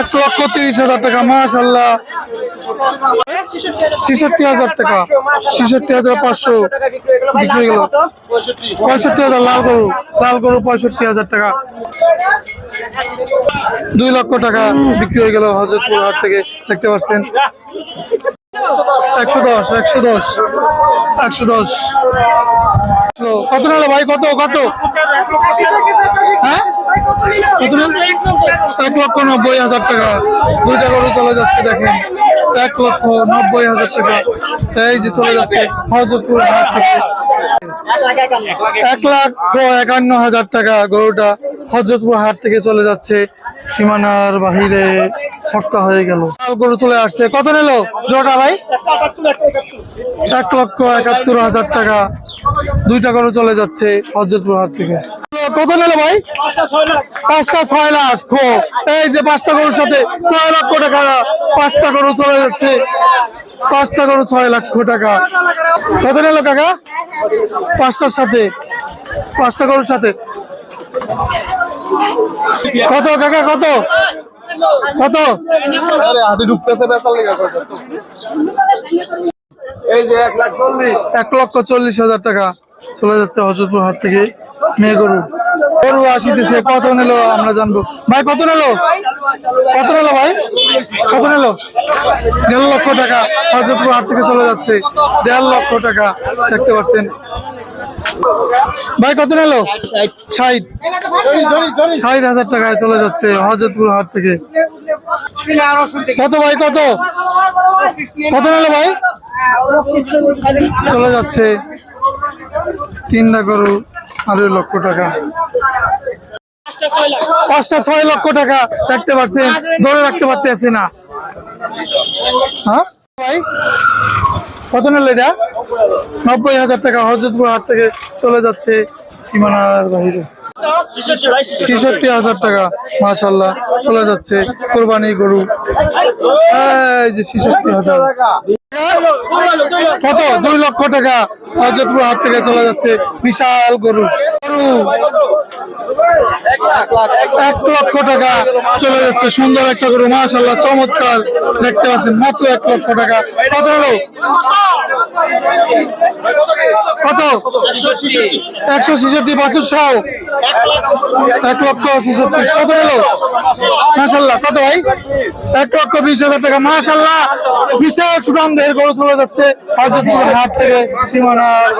এক লক্ষ তিরিশ হাজার টাকা মাশাল্লাহ ছেষট্টি হাজার টাকা, ছেষট্টি হাজার পাঁচশো বিক্রি গেল। পঁয়ষট্টি হাজার লাল গরু লাল গরু পঁয়ষট্টি হাজার টাকা। দুই লক্ষ টাকা বিক্রি হয়ে গেল হজরতপুর হাট থেকে, দেখতে পাচ্ছেন। একশো দশ একশো দশ একশো দশ। কত নিল ভাই? কত কত? হ্যাঁ? এক লক্ষ নব্বই হাজার টাকা। দুইটা গরু চলে যাচ্ছে, দেখেন। এক লক্ষ নব্বই হাজার টাকা। এই যে চলে যাচ্ছে, হজরতপুর এক লাখ একান্ন হাজার টাকা গরুটা হজরতপুর হাট থেকে চলে যাচ্ছে। সীমানার বাহিরে ছক্কা হয়ে গেল। গরু চলে আসছে। কত নিল জোটা ভাই? এক লক্ষ একাত্তর হাজার টাকা। দুইটা গরু চলে যাচ্ছে হজরতপুর হাট থেকে। কত নিল ভাই? পাঁচটা ছয় লাখ এই যে পাঁচটা গরুর সাথে ছয় লক্ষ টাকা। পাঁচটা গরু চলে যাচ্ছে। পাঁচটা গরু ছয় লক্ষ টাকা। কত নিল কাকা? পাঁচটার সাথে। পাঁচটা গরুর সাথে। কত কাকা কত? কত? হাতে ঢুকতেছে এই যে এক লাখ চল্লিশ। এক লক্ষ চল্লিশ হাজার টাকা। চলে যাচ্ছে হজরতপুর হাট থেকে মেয়ে গরু। গরু আসিতেছে, কত নিল আমরা জানব। ভাই, কত নিল? কত নিল ভাই? কত নিল? দেড় লক্ষ টাকা হজরতপুর হাট থেকে চলে যাচ্ছে। দেড় লক্ষ টাকা, দেখতে পাচ্ছেন। ভাই, কত নিল? ষাট। হাজার টাকায় চলে যাচ্ছে হজরতপুর হাট থেকে। কত ভাই, কত? কত নিল ভাই? চলে যাচ্ছে। তিনটা গরু আড়াই লক্ষ টাকা। পাঁচটা ছয় লক্ষ টাকা রাখতে পারছেন ধরে রাখতে পারতে পারতেছি না। হ্যাঁ? ভাই, কত নিল এটা? নব্বই হাজার টাকা, হজরতপুর হাট থেকে চলে যাচ্ছে সীমানার বাহিরে। ছেষট্টি হাজার টাকা মাশাল্লাহ চলে যাচ্ছে কোরবানি গরু। যে ছেষট্টি হাজার। কত? দুই লক্ষ টাকা। হজরতপুর হাট থেকে চলে যাচ্ছে বিশাল গরু। গরু। এক লক্ষ টাকা চলে যাচ্ছে, সুন্দর একটা গরু মাশাল্লাহ চমৎকার। দেখতে পাচ্ছেন, মাত্র এক লক্ষ টাকা। কত হলো? কত? একশো ছেষট্টি, পাঁচশো এক লক্ষ কত হলো মাশাল্লাহ কত ভাই? এক লক্ষ বিশ হাজার টাকা। মাসাল্লাহ বিশাল সুনাম দেহের গরু চলে যাচ্ছে। হাত থেকে, সীমানার